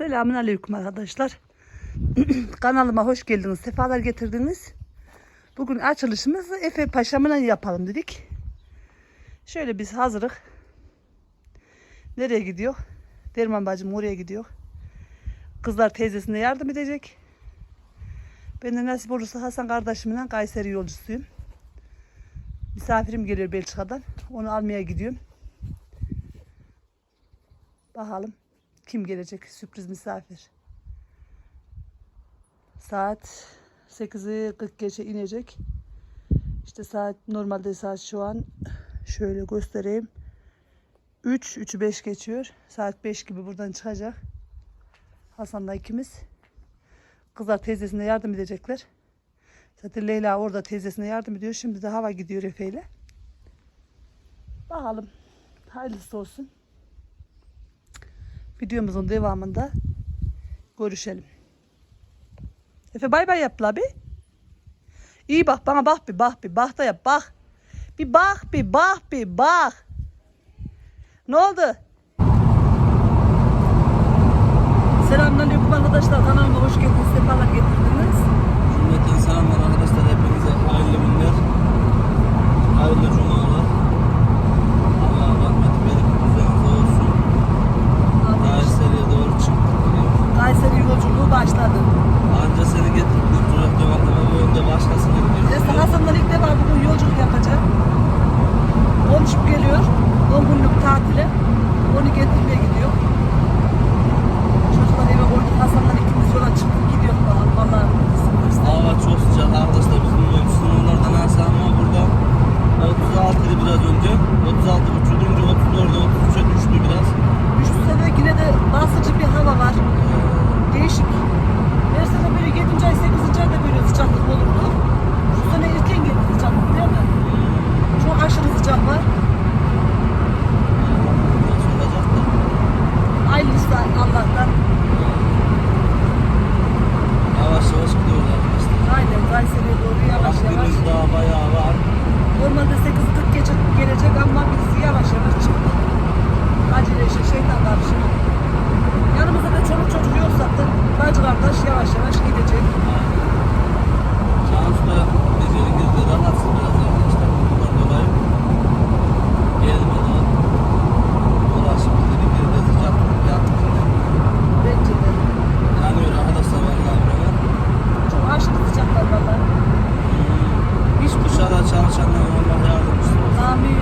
Selamun Aleyküm arkadaşlar. Kanalıma hoş geldiniz. Sefalar getirdiniz. Bugün açılışımızı Efe Paşa'mla yapalım dedik. Şöyle biz hazırık. Nereye gidiyor? Derman bacım oraya gidiyor. Kızlar teyzesine yardım edecek. Ben de nasip olursa Hasan kardeşimle Kayseri yolcusuyum. Misafirim geliyor Belçika'dan. Onu almaya gidiyorum. Bakalım kim gelecek sürpriz misafir. Saat 8'i 40 geçe inecek. İşte saat normalde saat şu an şöyle göstereyim. 3 3'ü 5 geçiyor. Saat 5 gibi buradan çıkacak. Hasan'la ikimiz. Kızlar teyzesine yardım edecekler. Zaten Leyla orada teyzesine yardım ediyor. Şimdi de hava gidiyor Efe ile. Bakalım. Hayırlısı olsun. Videomuzun devamında görüşelim. Efe bay bay yap la. İyi bak bana bak bir bak bir bak da yap bak. Bir bak bir bak bir bak. Ne oldu? Selamünaleyküm arkadaşlar. Kanalıma hoş geldiniz. Sefalar getirdiniz. Cümleten selamlar arkadaşlar hepinize hayırlı günler. Hayırlı cumalar. Allah rahmet verip üzerinize olsun. Kayseri'ye doğru çıktık. Kayseri yolculuğu başladı. Anca seni getirip götürecek ama bu önde başkasını Neyse gidiyor. Hasan'dan ilk defa bugün yolculuk yapacak. Komşum geliyor. 10 günlük tatile. Onu getirmeye gidiyor. Çocuklar eve koyduk. Hasan'dan ikimiz yola çıktık. Gidiyor bakalım. Valla Hava çok sıcak arkadaşlar bizim bilmiyorum sizin oralarda nasıl ama burada 36 idi biraz önce. 36 buçuk önce 34'e 33'e düştü biraz. Üç sene yine de basıcı bir hava var. Değişik. Her sene böyle 7. ay 8. ayda böyle sıcaklık olurdu. Şu sene erken geldi sıcaklık değil mi? Çok aşırı sıcak var. Da. Aynısı Allah'tan. Yavaş yavaş gidiyoruz arkadaşlar. Aynen Kayseri'ye doğru yavaş yavaş. Akdeniz daha bayağı var. Normalde 8.40 geçe gelecek ama biz. Acele işe şeytan karışık. Yanımızda da çoluk çocuk yoksa da bacı kardeş yavaş yavaş gidecek. Şans da beceri girdi rahatsız biraz arkadaşlar. Bundan dolayı gelmedi. Dolaşıp dedi bir de sıcak yattık. Bence de. Yanıyor arkadaşlar vallahi böyle. Çok aşırı sıcak var valla. Hiç bu Dışarıda çalışanlar Allah yardımcısı olsun. Amin.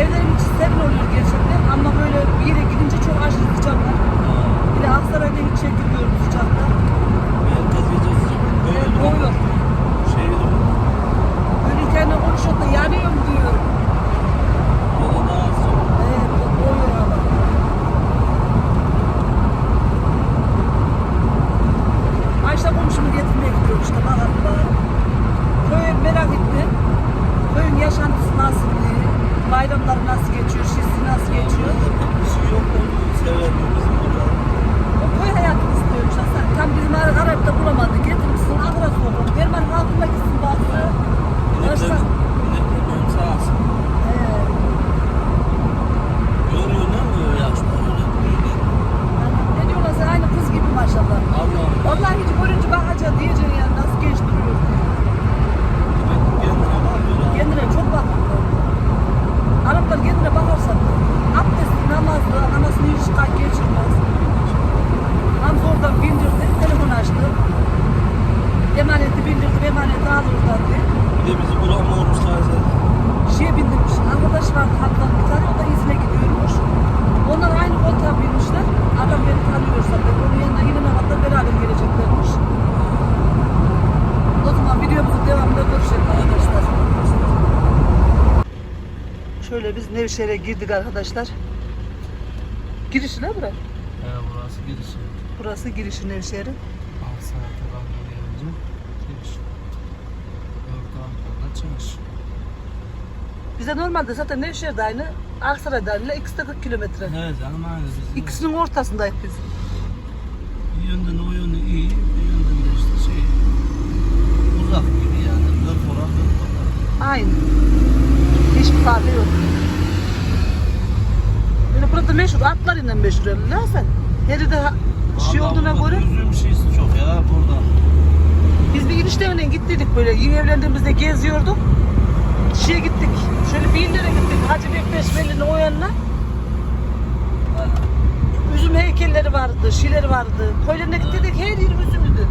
Evlerim içi serin oluyor gerçekten ama böyle bir yere gidince çok aşırı sıcak var. Bir de Aksaray'da hiç çekilmiyorum sıcakta. Merkez gece sıcak. Böyle Evet, durum. boğuyor. Şehir durum. Böyle internet konuşuyor da yanıyorum diyor. Burada daha sıcak. Evet, boğuyor ama. Ayşe komşumu getirmeye gidiyorum işte bakalım bakalım. Köy merak ettim. Köyün yaşantısı nasıl diye. Bayramları nasıl geçiyor, şizi nasıl geçiyor. Burada pek bir şey yok. Severim bizim burada. O köy hayatını istiyorum işte. Sen tam bizim ar arayıp da bulamadı. Getirmişsin, ahıra sokun. Derman halkına gitsin baksın. Başka. İneklerin, ineklerin benim sağ olsun. Ee, Görüyor ne mi o yaşta? Öyle duruyor. ne diyorlar sen aynı kız gibi maşallah. Allah Allah. Vallahi hiç görünce bakacağım diyeceksin yani nasıl genç duruyor diye. Kendine bakıyor. Kendine çok bakıyor. Araplar kendine bakarsa abdestli, namazlı, anasını hiç kalk geçirmez. Hamza oradan bindirdi, telefon açtı. Emaneti bindirdi, emaneti alırlar diye. Bir de bizi buram olmuşlar zaten. Şeye bindirmiş. Arkadaş vardı Hamza'nın bir tane, o da izine gidiyormuş. Onlar aynı koltuğa binmişler. Adam beni tanıyor zaten. Onun yanına yine Mehmet'le beraber geleceklermiş. O zaman videomuzun devamında görüşelim arkadaşlar. Şöyle biz Nevşehir'e girdik arkadaşlar. Girişi ne bura? He burası girişi. Burası girişi Nevşehir'in. 6 saate kalma gelince giriş. Taraftan da çıkış. Bize normalde zaten Nevşehir'de aynı, Aksaray'da aynı, ikisi de 40 kilometre. Evet canım aynı bizim. İkisinin ortasındayız biz. Bir yönden o yönü iyi, bir yönden de işte şey uzak gibi yani. Dört oran dört oran. Aynı. Hiçbir farkı yok. Burada meşhur atlarıyla meşhur öyle sen. Her de şey Vallahi olduğuna burada göre. Üzüm şeysi çok ya burada. Biz bir gidişte öyle gittiydik böyle. Yeni evlendiğimizde geziyorduk. Şeye gittik. Şöyle bir illere gittik. Hacı Bektaş Veli'nin o yanına. Üzüm heykelleri vardı, şeyleri vardı. Koylarına gittik her yer üzümlüydü.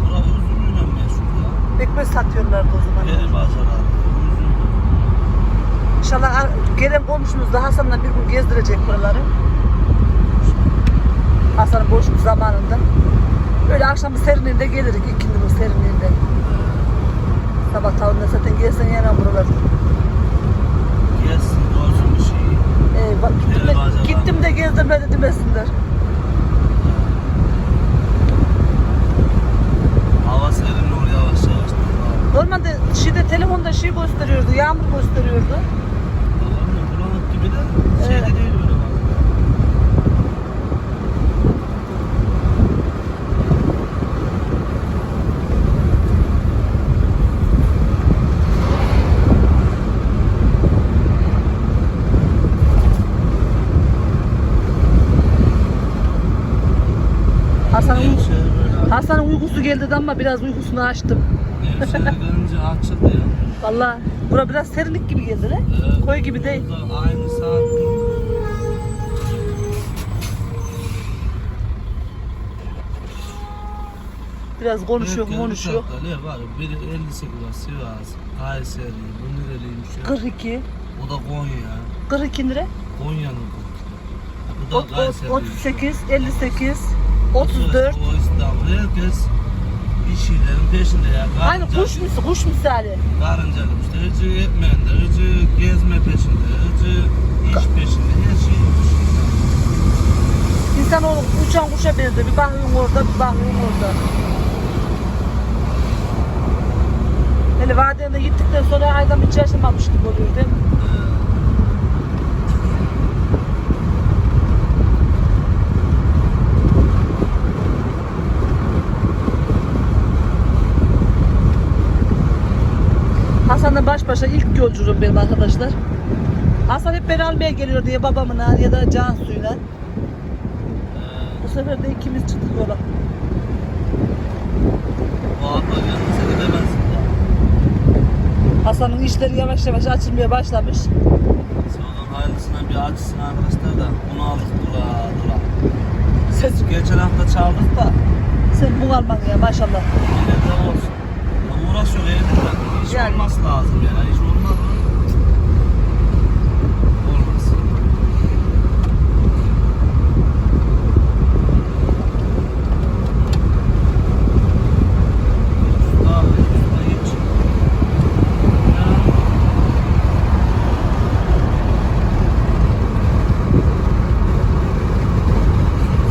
Burada üzümüyle meşhur ya. Pekmez satıyorlardı o zaman. Peri pazarı. İnşallah gelen komşumuz da Hasan'la bir gün gezdirecek buraları. Hasan'ın boşluk zamanında. Böyle akşamı serinliğinde gelirik ikindinin serinliğinde. Sabah tavında zaten gelsen yana buralar. Gelsin olsun bir şey. Ee, gittim, de, gittim de gezdirmedi demesinler. Hava serin olur yavaş yavaş. Normalde şeyde telefonda şey gösteriyordu, yağmur gösteriyordu. Tamam mı? Bulanık gibi de şeyde Evet. değil öyle bak. Hasan'ın Nevşehir böyle. Hasan'ın uykusu geldi ama biraz uykusunu açtım. Nevşehir görünce açıldı ya. Vallahi bura biraz serinlik gibi geldi lan. Evet. Koy gibi değil. Aynı saat. Biraz konuşuyor, konuşuyor. Ne var? Biri 58 var Sivas, Kayseri, bu nereliymiş ya? 42. O da Konya. 42 lira. Konya'nın bu. Bu da Kayseri. 38, 58, 34. O İstanbul. Herkes bir şeylerin peşinde ya. Aynı kuş mis kuş misali. Karıncalı işte. Hıcı etmende, hıcı gezme peşinde, hıcı iş peşinde. Her şey İnsan o uçan kuşa benziyor. Bir bakıyorsun orada, bir bakıyorsun orada. Hele vadide gittikten sonra aydan hiç yaşamamış gibi oluyor değil mi? Hasan'la baş başa ilk yolculuğum benim arkadaşlar. Hasan hep beni almaya geliyor diye babamına ya da Cansu'yla. Bu sefer de ikimiz çıktık yola. Hasan'ın işleri yavaş yavaş açılmaya başlamış. Sonradan hayırlısına bir acısın arkadaşlar da bunu aldık dura dura. Ses, Geçen hafta çaldık da sen bunalman ya maşallah. yine de olsun. Ya uğraşıyor evde de. İş olması lazım yani. İş olmaz mı? Olmaz. Usta, usta hiç. Ya.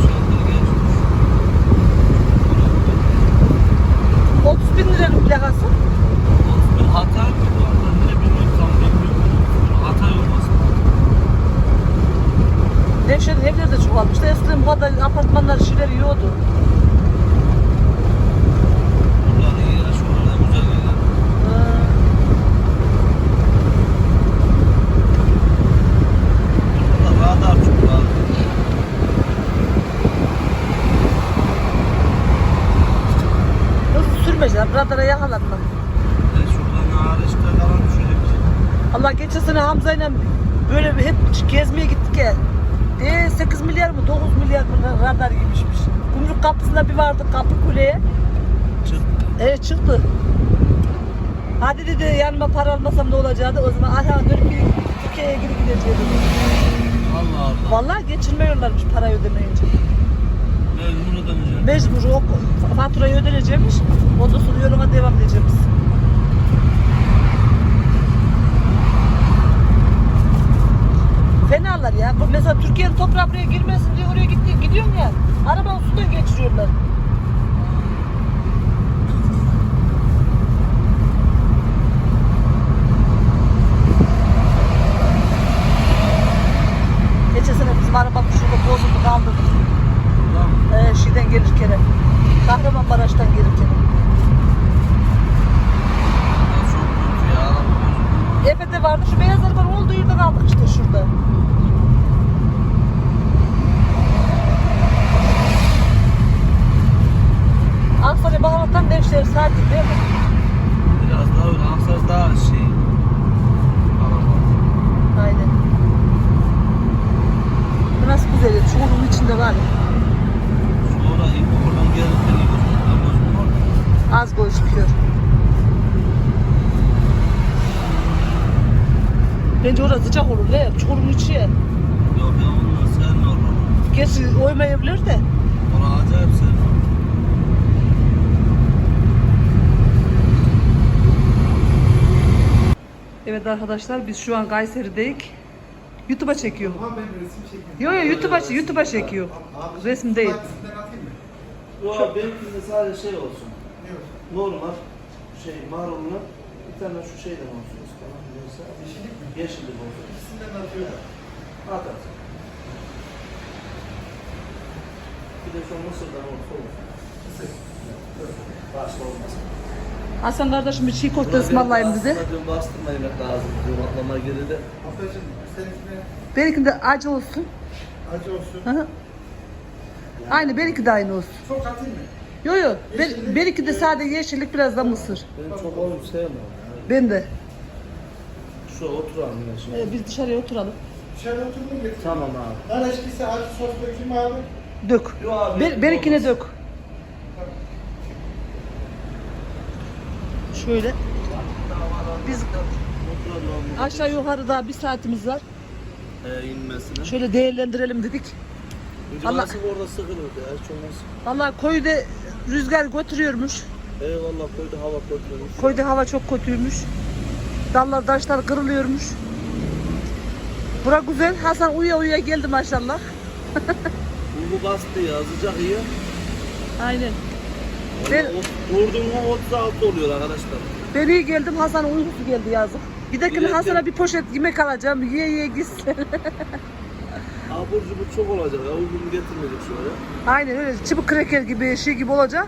Şalter geçmiş. 30 bin lira plakası. Bir hata mı bu arada? Ne bilmiyorum tam bilmiyorum. Hata olmasın. Nevşehir'in evleri de çoğalmış. da Eskiden bu kadar apartmanlar şeyler yiyordu. Buralar iyi ya, şuralar da güzel yerler. Ee, Burada radar çok var. Hızlı sürmeyeceksin. Radara yakalanma. E şuradan hariçte kalan düşecek. Allah geçen sene Hamza'yla böyle hep gezmeye gittik ya. De 8 milyar mı 9 milyar mı radar gibiymiş. Kapısına bir vardık kapı kuleye. Çık. Evet çıktı. Hadi dedi yanıma para almasam ne olacaktı? O zaman aha dönüp bir Türkiye'ye geri gideceğiz. Allah Allah. Vallahi geçirmiyorlarmış para ödemeyince. Mecbur ödemeyeceğim. Mecbur o faturayı ödenecekmiş. Ondan sonra yoluma devam edeceğiz. Fenalar ya. Bu Mesela Türkiye'nin toprağı buraya girmesin diye oraya gitti, gidiyorum ya. Araba sudan geçiriyorlar. Geçen sene bizim araba şurada bozuldu kaldı. Tamam. Ee, şeyden gelirken. Kahramanmaraş'tan gelirken. Ya çok kötü ya. Efe'de vardı. Şu beyaz arabanın olduğu yerde kaldık işte şurada. çekiyor. Bence orası sıcak olur. Ne? Çukurun içi. Yok ya onlar sen normal. Gerçi oymayabilir de. Ona acayip sen. Evet arkadaşlar biz şu an Kayseri'deyiz. YouTube'a çekiyor. Ama ben resim çekiyorum. Yo yo YouTube'a YouTube'a çekiyor. Resim değil. Hangisinden atayım mı? Yok benimkinde sadece şey olsun. Ne olsun? Normal şey marullu bir tane şu şeyden olsun falan neyse. Yeşillik mi? Yeşillik olsun. İkisinden atıyorum. At at. Bir de şu mısırdan olsa olur. Başka olmaz. Hasan kardeşim bir çiğ köfte dedi. Aslında diyorum bastırma yemek lazım diyorum aklama geldi. Ablacığım seninkine Benimki de acı olsun. acı olsun. Hı hı. Aynı benimki de aynı olsun. Çok atayım mı? Yo yo ben, benimki de sadece yeşillik biraz da mısır. Ben çok oyun sevmem. Yani. Ben de. Şu oturalım yine şimdi. Ee, biz dışarıya oturalım. Dışarı oturdum getirdim. Tamam abi. Nar eşkisi acı sos dökeyim abi. Dök. Yo abi. Ben, benimkine dök. Şöyle. Biz Oturalım. aşağı yukarı daha bir saatimiz var. Ee, inmesine. Şöyle değerlendirelim dedik. Allah- nasıl orada sıkılırdı ya hiç olmaz. Vallahi koyda rüzgar götürüyormuş. Eyvallah koydu hava koydu. Koyda hava çok kötüymüş. Dallar taşlar kırılıyormuş. Bura güzel. Hasan uya uya geldi maşallah. Uyku bastı ya sıcak iyi. Aynen. Ben- mu 36 oluyor arkadaşlar. Ben iyi geldim. Hasan'ın uykusu geldi yazık. Bir Bilettim. Hasan'a bir poşet yemek alacağım. Ye ye gitsin. Abur cubur çok olacak ya uykumu getirmedik şöyle. Aynen öyle. Çubuk kreker gibi şey gibi olacak.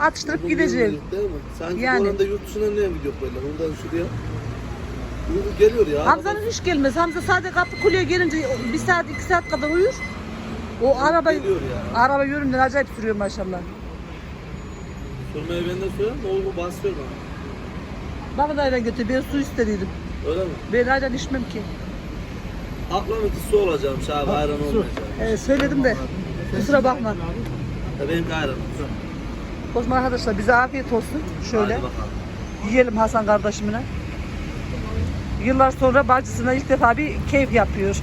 Atıştırıp Uykum gideceğim. Değil mi? Sanki Yani. yani. oranda yurt dışına niye gidiyor böyle? Buradan şuraya. Uyku geliyor ya. Hamza'nın hiç gelmez. Hamza sadece kapı kuleye gelince bir saat iki saat kadar uyur. O araba Geliyor ya. araba yönünden acayip sürüyor maşallah. Sürmeyi ben de söylüyorum da uyku bastırıyor bana. Bana da ayran götür. Ben su istediydim. Öyle mi? Ben ayran içmem ki. Aklım su olacağım şahı ayran olmayacak. Ee, söyledim de. Kusura bakma. Ya benimki ayran. O zaman arkadaşlar bize afiyet olsun. Şöyle yiyelim Hasan kardeşimle. Yıllar sonra bacısına ilk defa bir keyif yapıyor.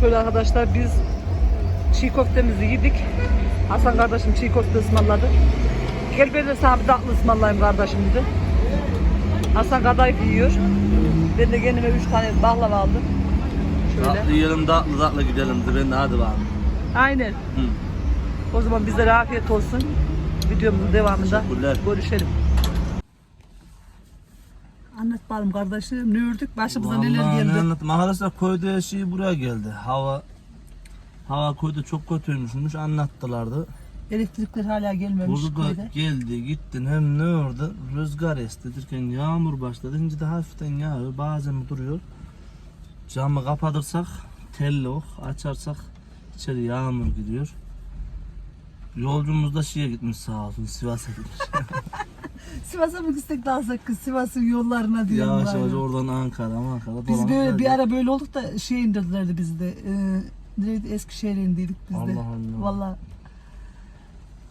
Şöyle arkadaşlar biz çiğ köftemizi yedik. Hasan kardeşim çiğ köfte ısmarladı. Gel ben de sana bir tatlı ısmarlayayım kardeşim dedi. Hasan kadayıf yiyor. Ben de kendime üç tane baklava aldım. Tatlı Şöyle. yiyelim tatlı tatlı gidelim de ben de hadi bakalım. Aynen. Hı. O zaman bizlere afiyet olsun. Videomuzun devamında görüşelim. Anlat bakalım kardeşim ne ördük başımıza Vallahi neler ne geldi. anlatayım. Arkadaşlar koyduğu şey buraya geldi. Hava hava koyda çok kötüymüşmüş anlattılardı. Elektrikler hala gelmemiş Burada da köyde. geldi gittin hem ne orada rüzgar esti derken yağmur başladı. Şimdi de hafiften yağıyor bazen duruyor. Camı kapatırsak telli ok açarsak içeri yağmur gidiyor. Yolcumuz da şeye gitmiş sağ olsun Sivas'a gitmiş. Sivas'a mı gitsek daha kız Sivas'ın yollarına diyorum. yavaş yavaş oradan Ankara Ankara Biz böyle bir ara böyle olduk da şey indirdilerdi bizi de. E, neydi Eskişehir'e indirdik biz de. Allah Allah. Valla.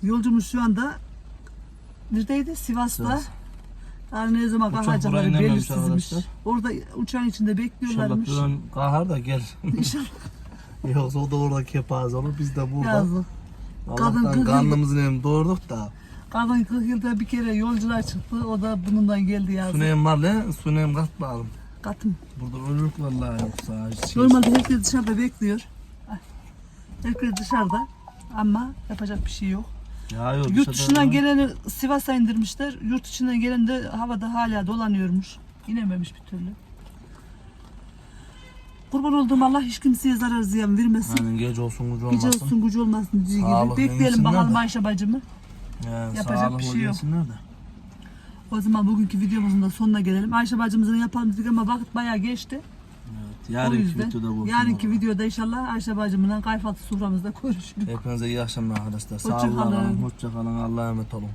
Yolcumuz şu anda neredeydi? Sivas'ta. Sivas. Yani ne zaman kalkacakları belirsizmiş. Orada uçağın içinde İnşallah bekliyorlarmış. bir an kahar da gel. İnşallah Yoksa o da orada kepaze olur biz de burada. yazık. Kadın Allah'tan kırk- karnımızın hem doğurduk da. Kadın 40 yılda bir kere yolcular çıktı. O da bundan geldi yazık. Sunem var lan, Sunem katmayalım. Katım. Burada ölürük vallahi yoksa. Şey, Normalde herkes dışarıda bekliyor. Herkes dışarıda. Ama yapacak bir şey yok. Ya yok, Yurt dışarıda- dışından geleni Sivas'a indirmişler. Yurt içinden gelen de havada hala dolanıyormuş. İnememiş bir türlü. Kurban olduğum Allah hiç kimseye zarar ziyan vermesin. Hani gece olsun gücü Gece olmasın. olsun gücü olmasın dediği gibi. Bekleyelim bakalım de. Ayşe bacımı. Yani Yapacak bir şey yok. de. O zaman bugünkü videomuzun da sonuna gelelim. Ayşe bacımızın yapalım dedik ama vakit bayağı geçti. Evet, yarınki videoda bulsun. yarınki videoda inşallah Ayşe bacımla kayfatı soframızda görüşürüz. Hepinize iyi akşamlar arkadaşlar. Sağ olun. kalın. Hoşça kalın. Allah'a emanet olun.